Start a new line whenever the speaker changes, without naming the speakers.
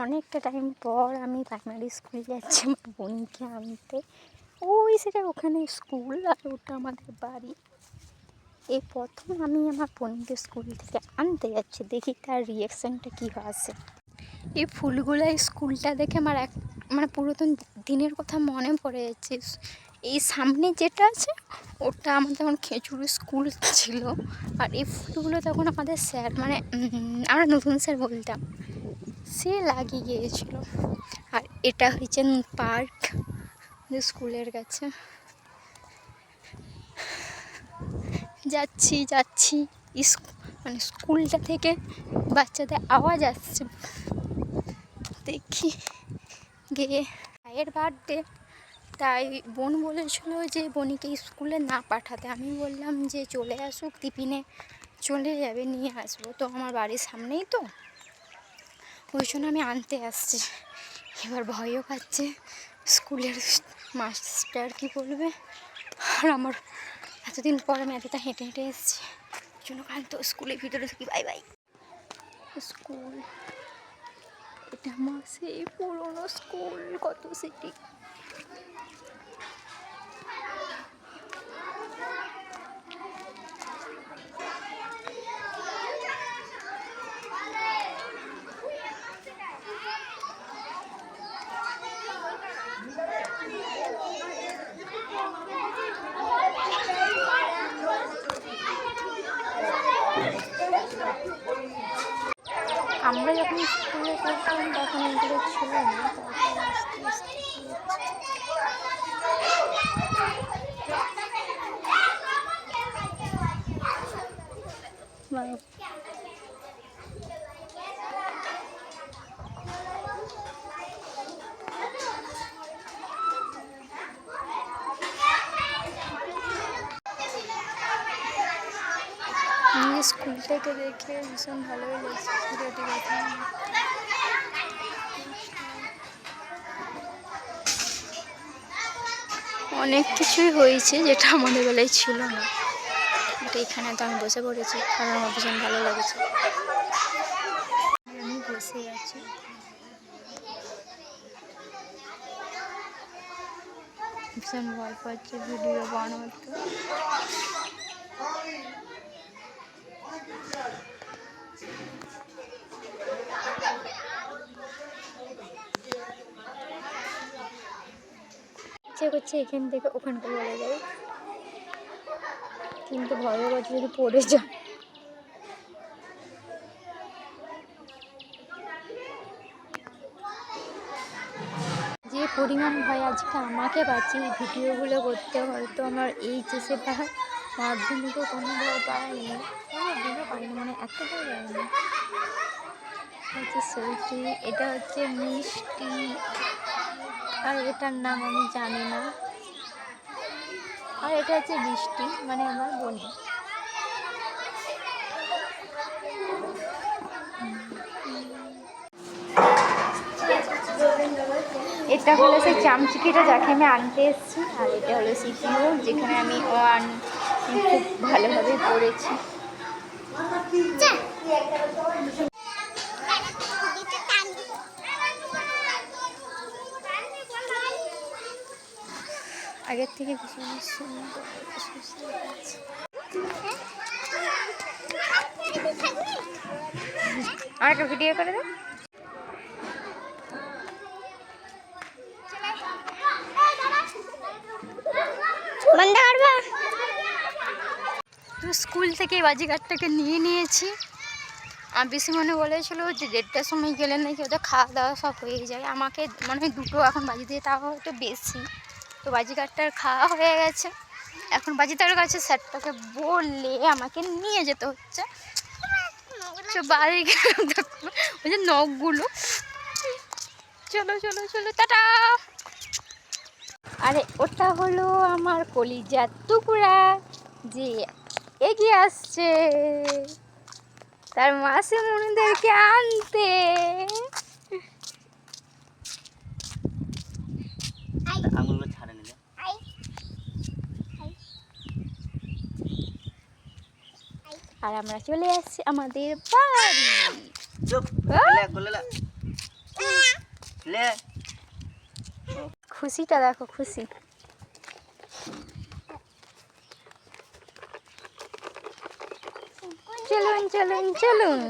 অনেকটা টাইম পর আমি প্রাইমারি স্কুলে যাচ্ছি আমার বোনকে আনতে। ওই সেটা ওখানে স্কুল আর ওটা আমাদের বাড়ি। এই প্রথম আমি আমার বোনকে স্কুল থেকে আনতে যাচ্ছি, দেখি তার রিয়াকশানটা কী আসে। এই ফুলগুলো এই স্কুলটা দেখে আমার এক মানে পুরাতন দিনের কথা মনে পড়ে যাচ্ছে। এই সামনে যেটা আছে, ওটা আমার তখন খেজুরি স্কুল ছিল, আর এই ফুলগুলো তখন আমাদের স্যার মানে আমরা নতুন স্যার বলতাম। সে লাগিয়ে গিয়েছিল। আর এটা হচ্ছে পার্ক স্কুলের কাছে। যাচ্ছি যাচ্ছি মানে স্কুলটা থেকে বাচ্চাদের আওয়াজ আসছে। দেখি, গিয়ে ভাইয়ের বার্থডে তাই বোন বলেছিল যে বনিকে স্কুলে না পাঠাতে। আমি বললাম যে চলে আসুক টিফিনে চলে যাবে, নিয়ে আসব। তো আমার বাড়ির সামনেই তো। ওই জন্য আমি আনতে আসছি। এবার ভয়ও পাচ্ছে। স্কুলের মাস্টার কি বলবে? আর আমার এতদিন পর আমি এতটা হেঁটে হেঁটে এসেছি। ওই জন্য কারণ স্কুলের ভিতরে থাকি বাই বাই। স্কুল, এটা আমার সেই পুরোনো স্কুল। কত সিটি আমরা যখন স্কুলে পড়তাম তখন এগুলো ছিল না নিজের স্কুলটাকে দেখে ভীষণ ভালোই লাগছে ভিডিওটি দেখে অনেক কিছুই হয়েছে যেটা আমাদের বেলায় ছিল না। এটা এখানে তো আমি বসে পড়েছি কারণ আমার ভীষণ ভালো লেগেছে। আমি বসে আছি। ভীষণ ভয় পাচ্ছে ভিডিও বানাতে। ইচ্ছে করছে এখান থেকে ওখানটা চলে যাই। কিন্তু ভয়ের কথা যদি পড়ে যায়। যে পরিমাণ ভয় আজকে আমাকে পাচ্ছি ভিডিওগুলো করতে হয়তো আমার এইচএসে বা মাধ্যমিকে কোনো ভয় কোনো দিনও পাইনি মানে এতটাই পাইনি হচ্ছে সুইটি এটা হচ্ছে মিষ্টি। আর এটার নাম আমি জানি না। আর এটা হচ্ছে বৃষ্টি মানে আমার বোনে। এটা হলো সেই চামচিকিটা যাকে আমি আনতে এসেছি, আর এটা হলো সিপিও যেখানে আমি ওয়ান খুব ভালোভাবে পড়েছি। আগের থেকে ভীষণ সুন্দর সুস্থ আর একটা ভিডিও করে
বন্ধ করবা?
তো স্কুল থেকে বাজিঘাটটাকে নিয়ে নিয়েছি। আর বেশি মনে বলেছিল যে দেড়টার সময় গেলে নাকি ওদের খাওয়া দাওয়া সব হয়ে যায়। আমাকে মনে হয় দুটো এখন বাজি দিয়ে তাও একটু বেশি। তো বাজি বাজিঘাটটার খাওয়া হয়ে গেছে। এখন বাজিতার কাছে, স্যারটাকে বললে আমাকে নিয়ে যেতে হচ্ছে। বাড়ি নখগুলো। চলো চলো চলো, টাটা। আরে, ওটা হলো আমার কলিজার টুকরা যে এগিয়ে আসছে। তার মাসে মনুদেরকে আনতে। আর আমরা চলে আসছি আমাদের বাড়ি। খুশিটা দেখো খুশি। চলুন চলুন চলুন।